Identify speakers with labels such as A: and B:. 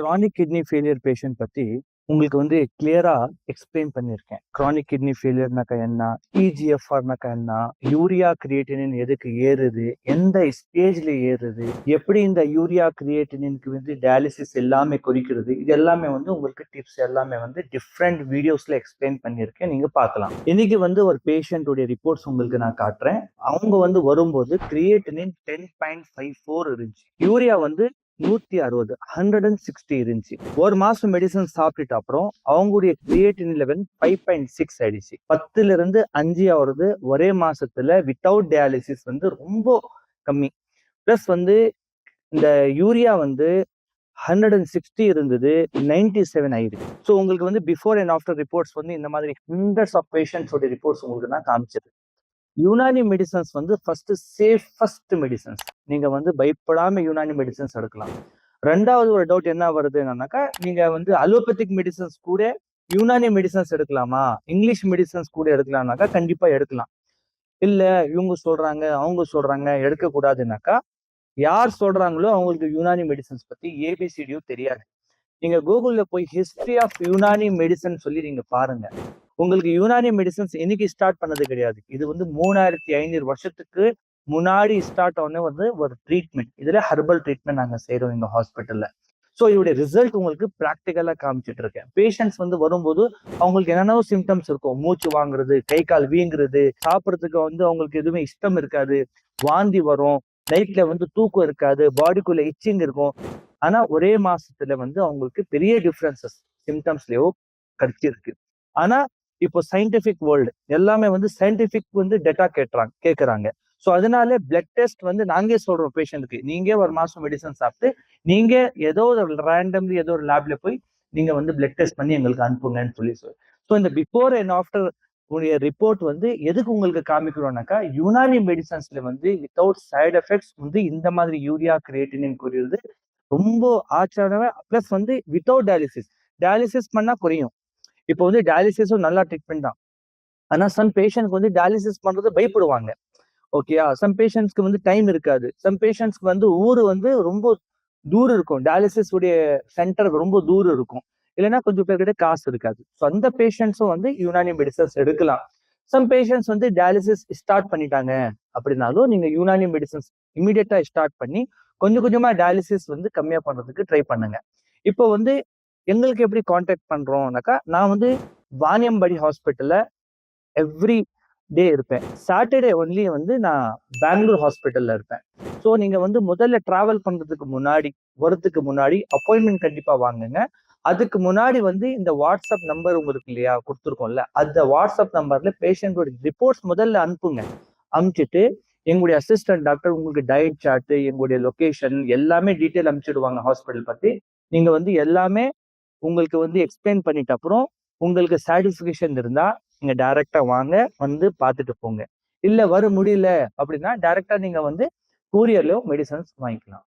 A: Chronic kidney failure patient பத்தி உங்களுக்கு வந்து கிளியரா எக்ஸ்பிளைன் பண்ணியிருக்கேன். கிரானிக் கிட்னி ஃபெயிலியர்னாக்கா என்ன? இஜிஎஃப்ஆர்னாக்கா என்ன? யூரியா கிரியேட்டினின் எதுக்கு ஏறுது? எந்த ஸ்டேஜ்ல ஏறுது? எப்படி இந்த யூரியா கிரியேட்டினுக்கு வந்து டயாலிசிஸ் எல்லாமே குறிக்கிறது? இது எல்லாமே வந்து உங்களுக்கு டிப்ஸ் எல்லாமே வந்து டிஃப்ரெண்ட் வீடியோஸ்ல எக்ஸ்பிளைன் பண்ணியிருக்கேன். நீங்க பார்க்கலாம். இன்னைக்கு வந்து ஒரு பேஷண்ட்டுடைய ரிப்போர்ட்ஸ் உங்களுக்கு நான் காட்டுறேன். அவங்க வந்து வரும்போது கிரியேட்டினின் 10.54 இருந்துச்சு. யூரியா வந்து 160 160 இருந்துச்சு. ஒரு மாசம் மெடிசன் சாப்பிட்டுட்ட அப்புறம் அவங்களுடைய கிரியேட்டின் லெவல் 5.6 ஆயிடுச்சு. 10ல இருந்து அஞ்சு ஆகுறது ஒரே மாசத்துல வித்தவுட் டயாலிசிஸ் வந்து ரொம்ப கம்மி. பிளஸ் வந்து இந்த யூரியா வந்து 160 இருந்தது நைன்டி செவன் ஆயிருக்கு ஸோ உங்களுக்கு வந்து பிஃபோர் அண்ட் ஆஃப்டர் ரிப்போர்ட்ஸ் வந்து இந்த மாதிரி ஹண்ட்ரட்ஸ் ஆஃப் பேஷண்ட்ஸோட ரிப்போர்ட்ஸ் உங்களுக்கு நான் காமிச்சது. யுனானி மெடிசன்ஸ் வந்து ஃபர்ஸ்ட் சேஃபஸ்ட் மெடிசன்ஸ். நீங்க வந்து பயப்படாம யுனானி மெடிசன்ஸ் எடுக்கலாம். ரெண்டாவது ஒரு டவுட் என்ன வருது என்னன்னாக்கா, நீங்க வந்து அலோபதிக் மெடிசன்ஸ் கூட யுனானி மெடிசன்ஸ் எடுக்கலாமா? இங்கிலீஷ் மெடிசன்ஸ் கூட எடுக்கலாம்னாக்கா கண்டிப்பா எடுக்கலாம். இல்ல இவங்க சொல்றாங்க, அவங்க சொல்றாங்க எடுக்கக்கூடாதுன்னாக்கா, யார் சொல்றாங்களோ அவங்களுக்கு யுனானி மெடிசன்ஸ் பத்தி ஏபிசிடியும் தெரியாது. நீங்க கூகுள்ல போய் ஹிஸ்ட்ரி ஆஃப் யுனானி மெடிசன் சொல்லி நீங்க பாருங்க. உங்களுக்கு யுனானி மெடிசன்ஸ் இன்னைக்கு ஸ்டார்ட் பண்ணது கிடையாது. இது வந்து 3500 வருஷத்துக்கு முன்னாடி ஸ்டார்ட் ஆன வந்து ஒரு ட்ரீட்மெண்ட். இதில் ஹெர்பல் ட்ரீட்மெண்ட் நாங்கள் செய்கிறோம் எங்கள் ஹாஸ்பிட்டலில் ஸோ இதோடைய ரிசல்ட் உங்களுக்கு ப்ராக்டிக்கலாக காமிச்சிட்டு இருக்கேன். பேஷண்ட்ஸ் வந்து வரும்போது அவங்களுக்கு என்னென்ன சிம்டம்ஸ் இருக்கும். மூச்சு வாங்குறது, கை கால் வீங்குறது, சாப்பிட்றதுக்கு வந்து அவங்களுக்கு எதுவுமே இஷ்டம் இருக்காது. வாந்தி வரும். நைட்ல வந்து தூக்கம் இருக்காது. பாடிக்குள்ள இச்சிங் இருக்கும். ஆனா ஒரே மாசத்துல வந்து அவங்களுக்கு பெரிய டிஃப்ரென்சஸ் சிம்ப்டம்ஸ்லயோ கிடைச்சிருக்கு. ஆனா இப்போ சயின்டிபிக் வேர்ல்டு எல்லாமே வந்து சயின்டிபிக் வந்து டேட்டா கேட்டுறாங்க கேட்குறாங்க ஸோ அதனால பிளட் டெஸ்ட் வந்து நாங்களே சொல்றோம் பேஷண்ட்டுக்கு நீங்க ஒரு மாசம் மெடிசன் சாப்பிட்டு நீங்க ஏதோ ஒரு ரேண்டம்லி ஏதோ ஒரு லேப்ல போய் நீங்க வந்து பிளட் டெஸ்ட் பண்ணி எங்களுக்கு அனுப்புங்கன்னு சொல்லி சொல்லு ஸோ இந்த பிஃபோர் அண்ட் ஆஃப்டர் உடைய ரிப்போர்ட் வந்து எதுக்கு உங்களுக்கு காமிக்கிறோம்னாக்கா, யுனானி மெடிசன்ஸ்ல வந்து வித்தவுட் சைடு எஃபெக்ட்ஸ் வந்து இந்த மாதிரி யூரியா கிரியேட்டினின் குறையுறது ரொம்ப ஆச்சரியமா ப்ளஸ் வந்து வித்தவுட் டயாலிசிஸ். டயாலிசிஸ் பண்ணா குறையும். இப்போ வந்து டயாலிசிஸும் நல்லா ட்ரீட்மெண்ட் தான். ஆனால் சம் பேஷண்ட்க்கு வந்து டயாலிசிஸ் பண்றது பயப்படுவாங்க. ஓகேயா? சம் பேஷண்ட்ஸ்க்கு வந்து டைம் இருக்காது. சம் பேஷண்ட்ஸ்க்கு வந்து ஊர் வந்து ரொம்ப தூரம் இருக்கும். டயாலிசிஸ் உடைய சென்டர் ரொம்ப தூரம் இருக்கும். இல்லைன்னா கொஞ்சம் பேர்கிட்ட காசு இருக்காது. ஸோ அந்த பேஷண்ட்ஸும் வந்து யுனானி மெடிசன்ஸ் எடுக்கலாம். சம் பேஷண்ட்ஸ் வந்து டயாலிசிஸ் ஸ்டார்ட் பண்ணிட்டாங்க அப்படின்னாலும் நீங்க யுனானி மெடிசன்ஸ் இமிடியேட்டா ஸ்டார்ட் பண்ணி கொஞ்சம் கொஞ்சமா டயாலிசிஸ் வந்து கம்மியாக பண்ணுறதுக்கு ட்ரை பண்ணுங்க. இப்போ வந்து எங்களுக்கு எப்படி காண்டாக்ட் பண்றோம்னாக்கா, நான் வந்து வாணியம்பாடி ஹாஸ்பிட்டல்ல எவ்ரி டே இருப்பேன். சாட்டர்டே ஒன்லி வந்து நான் பெங்களூர் ஹாஸ்பிட்டலில் இருப்பேன். ஸோ நீங்கள் வந்து முதல்ல ட்ராவல் பண்ணுறதுக்கு முன்னாடி வரதுக்கு முன்னாடி அப்பாயின்மெண்ட் கண்டிப்பாக வாங்குங்க. அதுக்கு முன்னாடி வந்து இந்த வாட்ஸ்அப் நம்பர் உங்களுக்கு இல்லையா கொடுத்துருக்கோம்ல அந்த வாட்ஸ்அப் நம்பர்ல பேஷண்டோட ரிப்போர்ட்ஸ் முதல்ல அனுப்புங்க. அனுப்பிச்சுட்டு எங்களுடைய அசிஸ்டன்ட் டாக்டர் உங்களுக்கு டயட் சார்ட்டு எங்களுடைய லொக்கேஷன் எல்லாமே டீட்டெயில் அனுப்பிச்சிடுவாங்க ஹாஸ்பிட்டல் பற்றி நீங்கள் வந்து எல்லாமே உங்களுக்கு வந்து எக்ஸ்பிளைன் பண்ணிட்ட அப்புறம் உங்களுக்கு சாட்டிஸ்ஃபிகேஷன் இருந்தால் நீங்க டைரக்ட்டா வாங்க. வந்து பார்த்துட்டு போங்க. இல்ல வர முடியல அப்படின்னா டைரக்ட்டா நீங்க வந்து கூரியர்லயோ மெடிசன்ஸ் வாங்கிக்கலாம்.